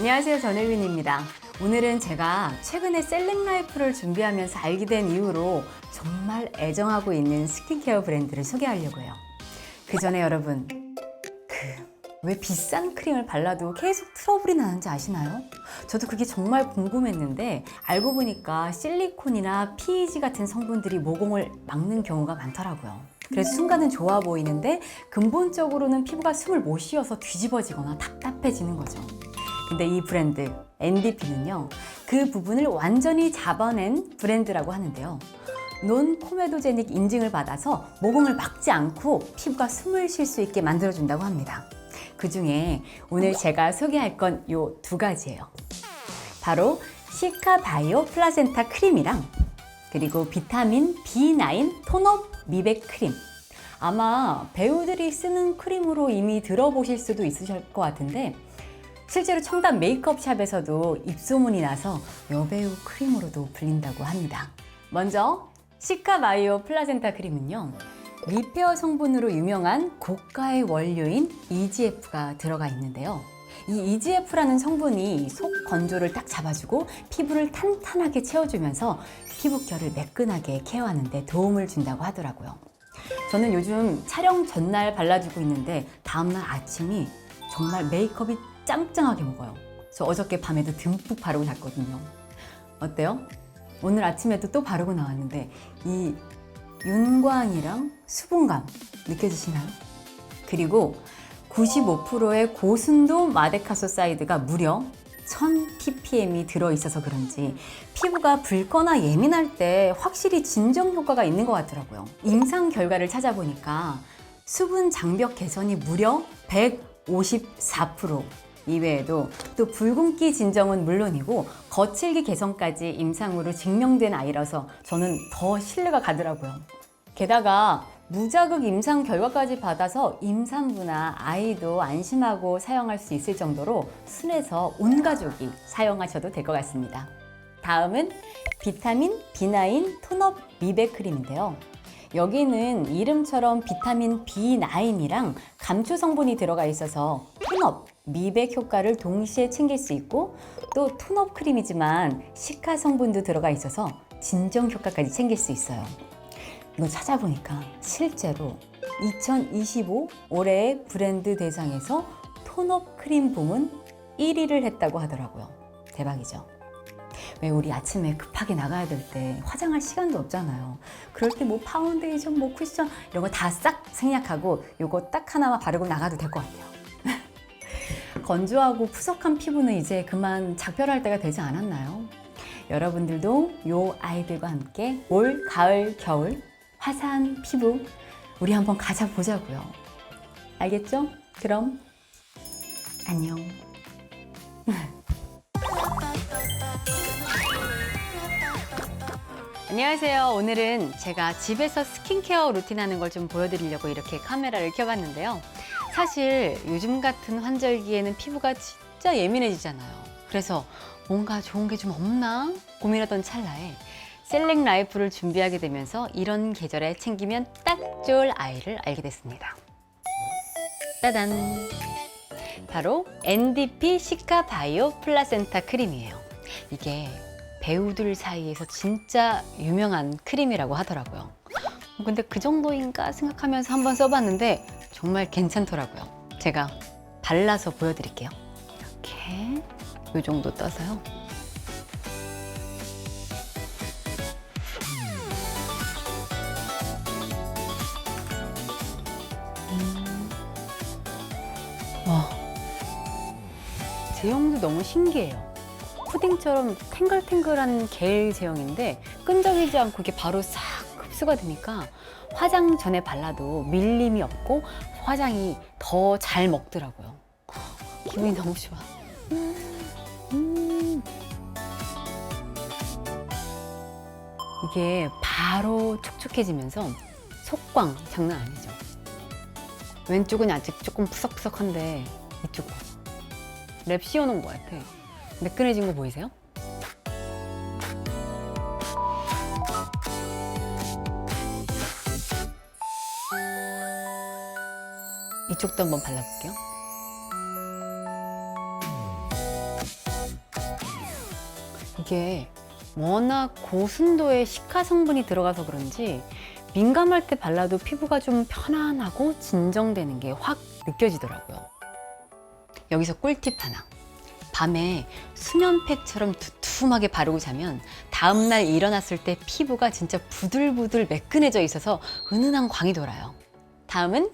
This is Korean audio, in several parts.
안녕하세요. 전혜빈입니다. 오늘은 제가 최근에 셀렉 라이프를 준비하면서 알게 된 이후로 정말 애정하고 있는 스킨케어 브랜드를 소개하려고 해요. 그 전에 여러분, 그 왜 비싼 크림을 발라도 계속 트러블이 나는지 아시나요? 저도 그게 정말 궁금했는데 알고 보니까 실리콘이나 PEG 같은 성분들이 모공을 막는 경우가 많더라고요. 그래서 순간은 좋아 보이는데 근본적으로는 피부가 숨을 못 쉬어서 뒤집어지거나 답답해지는 거죠. 근데 이 브랜드 NDP는요 그 부분을 완전히 잡아낸 브랜드라고 하는데요. 논 코메도제닉 인증을 받아서 모공을 막지 않고 피부가 숨을 쉴 수 있게 만들어준다고 합니다. 그 중에 오늘 제가 소개할 건 요 두 가지예요. 바로 시카 바이오 플라센타 크림이랑 그리고 비타민 B9 톤업 미백 크림. 아마 배우들이 쓰는 크림으로 이미 들어보실 수도 있으실 것 같은데 실제로 청담 메이크업 샵에서도 입소문이 나서 여배우 크림으로도 불린다고 합니다. 먼저 시카바이오 플라센타 크림은요. 리페어 성분으로 유명한 고가의 원료인 EGF가 들어가 있는데요. 이 EGF라는 성분이 속 건조를 딱 잡아주고 피부를 탄탄하게 채워주면서 피부결을 매끈하게 케어하는 데 도움을 준다고 하더라고요. 저는 요즘 촬영 전날 발라주고 있는데 다음날 아침이 정말 메이크업이 짱짱하게 먹어요. 저 어저께 밤에도 듬뿍 바르고 잤거든요. 어때요? 오늘 아침에도 또 바르고 나왔는데 이 윤광이랑 수분감 느껴지시나요? 그리고 95%의 고순도 마데카소사이드가 무려 1000ppm이 들어있어서 그런지 피부가 붉거나 예민할 때 확실히 진정 효과가 있는 것 같더라고요. 임상 결과를 찾아보니까 수분 장벽 개선이 무려 154%. 이외에도 또 붉은기 진정은 물론이고 거칠기 개선까지 임상으로 증명된 아이라서 저는 더 신뢰가 가더라고요. 게다가 무자극 임상 결과까지 받아서 임산부나 아이도 안심하고 사용할 수 있을 정도로 순해서 온 가족이 사용하셔도 될 것 같습니다. 다음은 비타민 B9 톤업 미백 크림인데요. 여기는 이름처럼 비타민 B9이랑 감초 성분이 들어가 있어서 톤업, 미백 효과를 동시에 챙길 수 있고 또 톤업 크림이지만 시카 성분도 들어가 있어서 진정 효과까지 챙길 수 있어요. 이거 찾아보니까 실제로 2025 올해의 브랜드 대상에서 톤업 크림 부문 1위를 했다고 하더라고요. 대박이죠. 왜 우리 아침에 급하게 나가야 될 때 화장할 시간도 없잖아요. 그럴 때 뭐 파운데이션, 뭐 쿠션 이런 거 다 싹 생략하고 요거 딱 하나만 바르고 나가도 될 것 같아요. 건조하고 푸석한 피부는 이제 그만 작별할 때가 되지 않았나요? 여러분들도 요 아이들과 함께 올, 가을, 겨울 화사한 피부 우리 한번 가져보자고요. 알겠죠? 그럼 안녕. 안녕하세요. 오늘은 제가 집에서 스킨케어 루틴 하는 걸 좀 보여드리려고 이렇게 카메라를 켜봤는데요. 사실 요즘 같은 환절기에는 피부가 진짜 예민해지잖아요. 그래서 뭔가 좋은 게 좀 없나 고민하던 찰나에 셀렉 라이프를 준비하게 되면서 이런 계절에 챙기면 딱 좋을 아이를 알게 됐습니다. 따단! 바로 NDP 시카 바이오 플라센타 크림이에요. 이게 배우들 사이에서 진짜 유명한 크림이라고 하더라고요. 근데 그 정도인가 생각하면서 한번 써봤는데 정말 괜찮더라고요. 제가 발라서 보여드릴게요. 이렇게 이 정도 떠서요. 와, 제형도 너무 신기해요. 푸딩처럼 탱글탱글한 겔 제형인데 끈적이지 않고 이게 바로 싹 흡수가 되니까 화장 전에 발라도 밀림이 없고 화장이 더 잘 먹더라고요. 기분이 너무 좋아. 음. 이게 바로 촉촉해지면서 속광 장난 아니죠. 왼쪽은 아직 조금 푸석푸석한데 이쪽 봐. 랩 씌워놓은 것 같아. 매끈해진 거 보이세요? 이쪽도 한번 발라볼게요. 이게 워낙 고순도의 시카 성분이 들어가서 그런지 민감할 때 발라도 피부가 좀 편안하고 진정되는 게 확 느껴지더라고요. 여기서 꿀팁 하나. 밤에 수면팩처럼 두툼하게 바르고 자면 다음날 일어났을 때 피부가 진짜 부들부들 매끈해져 있어서 은은한 광이 돌아요. 다음은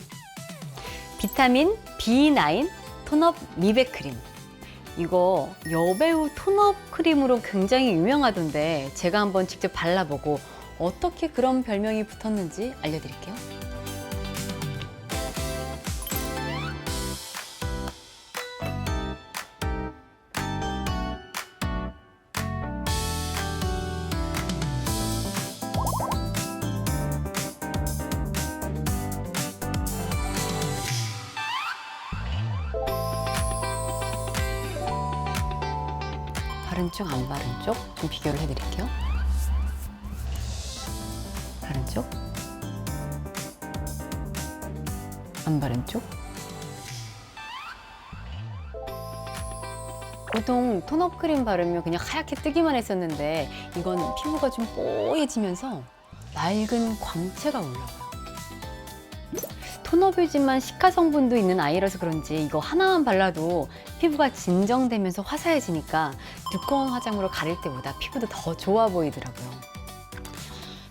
비타민 B9 톤업 미백 크림. 이거 여배우 톤업 크림으로 굉장히 유명하던데 제가 한번 직접 발라보고 어떻게 그런 별명이 붙었는지 알려드릴게요. 바른 쪽, 안 바른 쪽 좀 비교를 해드릴게요. 바른 쪽, 안 바른 쪽. 보통 톤업 크림 바르면 그냥 하얗게 뜨기만 했었는데 이건 피부가 좀 뽀얘지면서 맑은 광채가 올라와요. 톤업이지만 시카 성분도 있는 아이라서 그런지 이거 하나만 발라도 피부가 진정되면서 화사해지니까 두꺼운 화장으로 가릴 때보다 피부도 더 좋아 보이더라고요.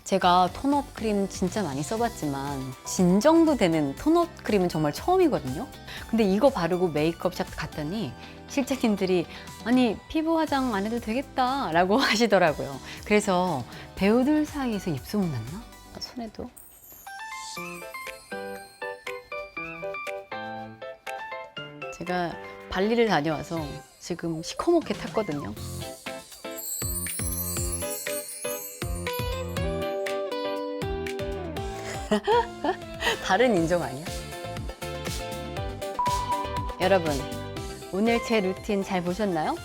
제가 톤업 크림 진짜 많이 써봤지만 진정도 되는 톤업 크림은 정말 처음이거든요. 근데 이거 바르고 메이크업샵 갔더니 실장님들이 아니 피부 화장 안 해도 되겠다 라고 하시더라고요. 그래서 배우들 사이에서 입소문 났나? 아, 손에도 제가 발리를 다녀와서 지금 시커멓게 탔거든요. 다른 인종 아니야? 여러분, 오늘 제 루틴 잘 보셨나요?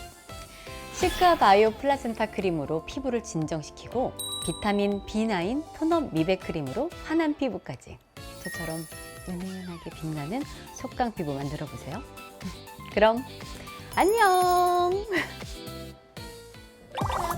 시카 바이오 플라센타 크림으로 피부를 진정시키고 비타민 B9 톤업 미백 크림으로 환한 피부까지 저처럼 은은하게 빛나는 속강 피부 만들어 보세요. 그럼 안녕!